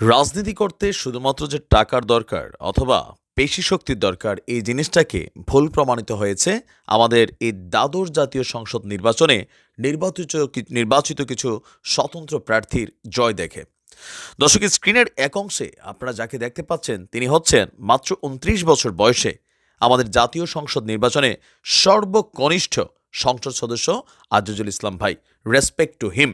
রাজনীতি করতে শুধুমাত্র যে টাকার দরকার অথবা পেশি শক্তির দরকার, এই জিনিসটাকে ভুল প্রমাণিত হয়েছে আমাদের এই দ্বাদশ জাতীয় সংসদ নির্বাচনে নির্বাচিত নির্বাচিত কিছু স্বতন্ত্র প্রার্থীর জয় দেখে। দর্শক স্ক্রিনের এক অংশে আপনারা যাকে দেখতে পাচ্ছেন, তিনি হচ্ছেন মাত্র উনত্রিশ বছর বয়সে আমাদের জাতীয় সংসদ নির্বাচনে সর্বকনিষ্ঠ সংসদ সদস্য আজিজুল ইসলাম ভাই। রেসপেক্ট টু হিম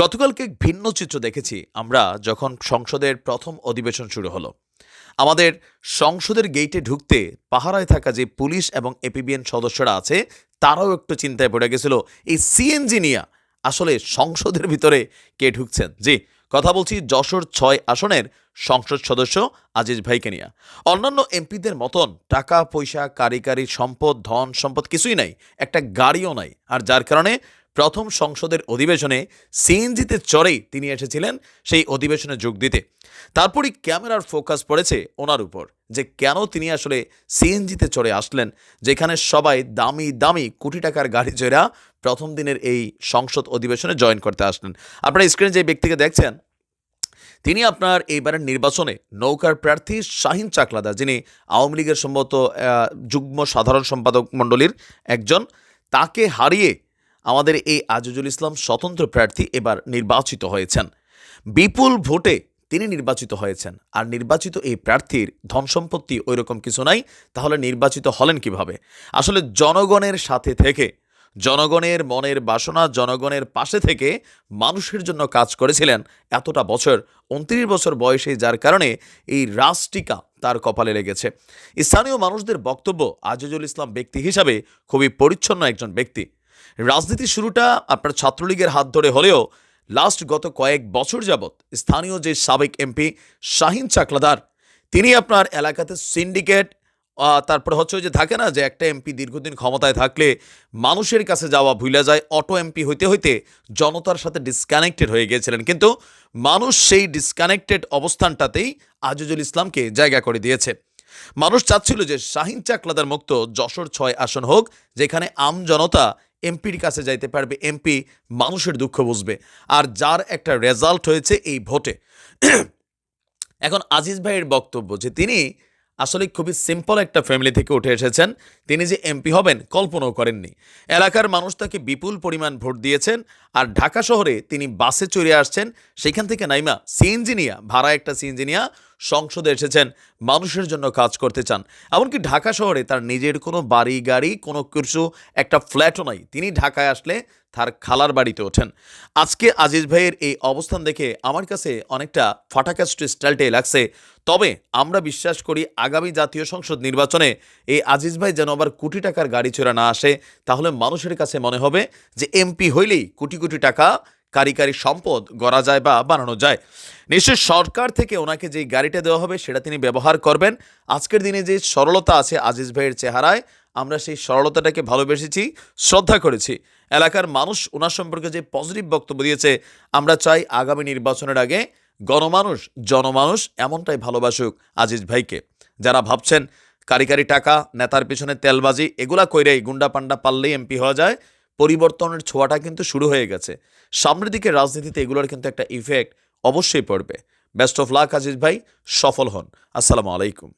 গতকালকে ভিন্ন চিত্র দেখেছি। আমরা যখন সংসদের প্রথম অধিবেশন শুরু হলো, আমাদের সংসদের গেইটে ঢুকতে পাহারায় থাকা যে পুলিশ এবং এপিবিএন সদস্যরা আছে, তারাও একটু চিন্তায় পড়ে গেছিল, এই সিএনজি নিয়ে আসলে সংসদের ভিতরে কে ঢুকছেন? জি, কথা বলছি যশোর ছয় আসনের সংসদ সদস্য আজিজ ভাইকে নিয়ে। অন্যান্য এমপিদের মতন টাকা, পয়সা কারিকারি সম্পদ, ধন সম্পদ কিছুই নাই, একটা গাড়িও নাই। আর যার কারণে প্রথম সংসদের অধিবেশনে সিএনজিতে চড়েই তিনি এসেছিলেন সেই অধিবেশনে যোগ দিতে। তারপরই ক্যামেরার ফোকাস পড়েছে ওনার উপর যে কেন তিনি আসলে সিএনজিতে চড়ে আসলেন, যেখানে সবাই দামি দামি কোটি টাকার গাড়ি চড়া প্রথম দিনের এই সংসদ অধিবেশনে জয়েন করতে আসলেন। আপনারা স্ক্রিনে যে ব্যক্তিকে দেখছেন, তিনি আপনার এইবারের নির্বাচনে নৌকার প্রার্থী শাহিন চাকলাদা, যিনি আওয়ামী লীগের সম্ভবত যুগ্ম সাধারণ সম্পাদক মণ্ডলীর একজন, তাকে হারিয়ে আমাদের এই আজিজুল ইসলাম স্বতন্ত্র প্রার্থী এবার নির্বাচিত হয়েছেন। বিপুল ভোটে তিনি নির্বাচিত হয়েছেন। আর নির্বাচিত এই প্রার্থীর ধন সম্পত্তি ওই রকম কিছু নাই, তাহলে নির্বাচিত হলেন কীভাবে? আসলে জনগণের সাথে থেকে, জনগণের মনের বাসনা, জনগণের পাশে থেকে মানুষের জন্য কাজ করেছিলেন এতটা বছর, উনত্রিশ বছর বয়সে, যার কারণে এই রাজটিকা তার কপালে লেগেছে। স্থানীয় মানুষদের বক্তব্য আজিজুল ইসলাম ব্যক্তি হিসাবে খুবই পরিচ্ছন্ন একজন ব্যক্তি। রাজনীতির শুরুটা আপনার ছাত্রলীগের হাত ধরে হলেও লাস্ট গত কয়েক বছর যাবৎ স্থানীয় যে সাবেক এমপি শাহিন চাকলাদার, তিনি আপনার এলাকাতে সিন্ডিকেট তারপর হচ্ছে যে থাকে না যে একটা এমপি দীর্ঘদিন ক্ষমতায় থাকলে মানুষের কাছে যাওয়া ভুলে যায় অটো এমপি হইতে হইতে জনতার সাথে ডিসকানেক্টেড হয়ে গিয়েছিলেন। কিন্তু মানুষ সেই ডিসকানেক্টেড অবস্থানটাতেই আজিজুল ইসলামকে জায়গা করে দিয়েছে। মানুষ চাচ্ছিল যে শাহিন চাকলাদার মুক্ত যশোর ছয় আসন হোক, যেখানে আম জনতা এমপির কাছে যাইতে পারবে, এমপি মানুষের দুঃখ বুঝবে। আর যার একটা রেজাল্ট হয়েছে এই ভোটে। এখন আজিজ ভাইয়ের বক্তব্য যে তিনি আসলে খুবই সিম্পল একটা ফ্যামিলি থেকে উঠে এসেছেন। তিনি যে এমপি হবেন, কল্পনাও করেননি। এলাকার মানুষ তাকে বিপুল পরিমাণ ভোট দিয়েছেন। আর ঢাকা শহরে তিনি বাসে চড়ে আসছেন। সেখান থেকে নাইমা সিএনজি নিয়া ভাড়া একটা সিএনজি নিয়া সংসদে এসেছেন। মানুষের জন্য কাজ করতে চান। এমনকি ঢাকা শহরে তার নিজের কোনো বাড়ি, গাড়ি, কোনো কিছু, একটা ফ্ল্যাটও নাই। তিনি ঢাকায় আসলে তার খালার বাড়িতে ওঠেন। আজকে আজিজ ভাইয়ের এই অবস্থান দেখে আমার কাছে অনেকটা ফাটাকাস্ট স্টাইলটাই লাগছে। তবে আমরা বিশ্বাস করি আগামী জাতীয় সংসদ নির্বাচনে এই আজিজ ভাই যেন আবার কোটি টাকার গাড়ি চড়া না আসে, তাহলে মানুষের কাছে মনে হবে যে এমপি হইলেই কোটি কোটি টাকা কারিকারি সম্পদ গড়া যায় বা বানানো যায়। নিশ্চয় সরকার থেকে ওনাকে যে গাড়িটা দেওয়া হবে সেটা তিনি ব্যবহার করবেন। আজকের দিনে যে সরলতা আছে আজিজ ভাইয়ের চেহারায়, আমরা সেই সরলতাটাকে ভালোবেসেছি, শ্রদ্ধা করেছি। এলাকার মানুষ ওনার সম্পর্কে যে পজিটিভ বক্তব্য দিয়েছে, আমরা চাই আগামী নির্বাচনের আগে গণমানুষ, জনমানুষ এমনটাই ভালোবাসুক আজিজ ভাইকে। যারা ভাবছেন কারিকারি টাকা, নেতার পিছনে তেলবাজি, এগুলা কইরেই গুন্ডা পান্ডা পারলেই এমপি হওয়া যায় পরিবর্তনের ছোঁয়াটা কিন্তু শুরু হয়ে গেছে। সামনের দিকে রাজনীতিতে এগুলোর কিন্তু একটা ইফেক্ট অবশ্যই পড়বে। বেস্ট অফ লাক আজিজ ভাই। সফল হন। আসসালামু আলাইকুম।